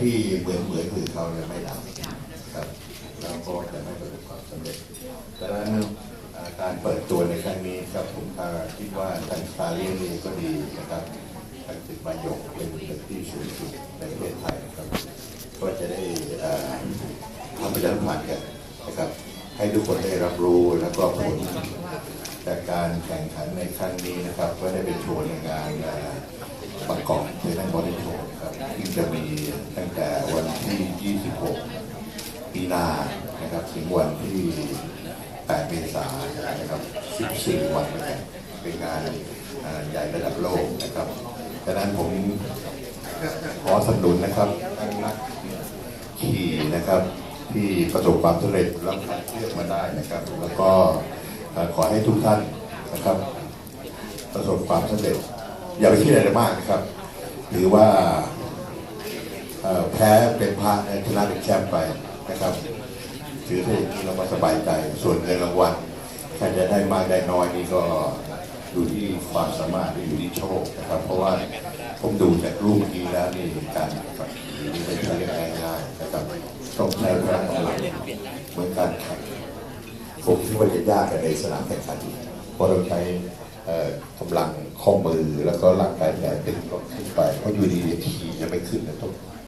ที่เหมือนเหมือนคือเขาเนี่ยไม่ทำครับแล้วก็จะไม่ประสบความสำเร็จดังนั้นอ่าการเปิดตัวในครั้งนี้ครับผมคิดว่าทางคาเรียนนี่ก็ดีนะครับทางตึกบายกเป็นตึกที่สูงสุดในประเทศไทยนะครับก็จะได้อ่าทำประชาสัมพันธ์กันนะครับให้ทุกคนได้รับรู้แล้วก็ผลจากการแข่งขันในครั้งนี้นะครับ ก็ได้เป็นโชว์ในงาน อ่าบางกอกเซนันบอลโชว์ครับที่จะมีตั้งแต่วันที่ 26ปีหนานะครับถึงวันที่ 8 เมษายนนะครับ 14 วันด้วยกันเป็นงานใหญ่ระดับโลกนะครับดังนั้นผมขอสนับสนุนนะครับทั้งนักขี่นะครับที่ประสบความสำเร็จแล้วคัดเลือกมาได้นะครับ แล้วก็ขอให้ทุกท่านนะครับ ประสบความสำเร็จ อย่าไปคิดอะไรมากนะครับ หรือว่าแพ้เป็นพระชนะเป็นแชมป์ไปนะครับถือถ้าอย่างนี้เราก็สบายใจ ส่วนเงินรางวัลใครจะได้มากได้น้อยนี่ก็อยู่ที่ความสามารถอยู่ที่โชคนะครับ เพราะว่าผมดูจากรูปนี้แล้วนี่การนี่ไม่ใช่เรื่องง่ายๆนะครับต้องใช้พลังกำลังเหมือนการแข่งผมคิดว่าจะยากกันในสนามแข่งขันเพราะเราใช้ กำลังข้อมือแล้วก็ร่างกายแขนเป็นรถขึ้นไปเพราะอยู่ดีทีจะไม่ขึ้นนะทุกคน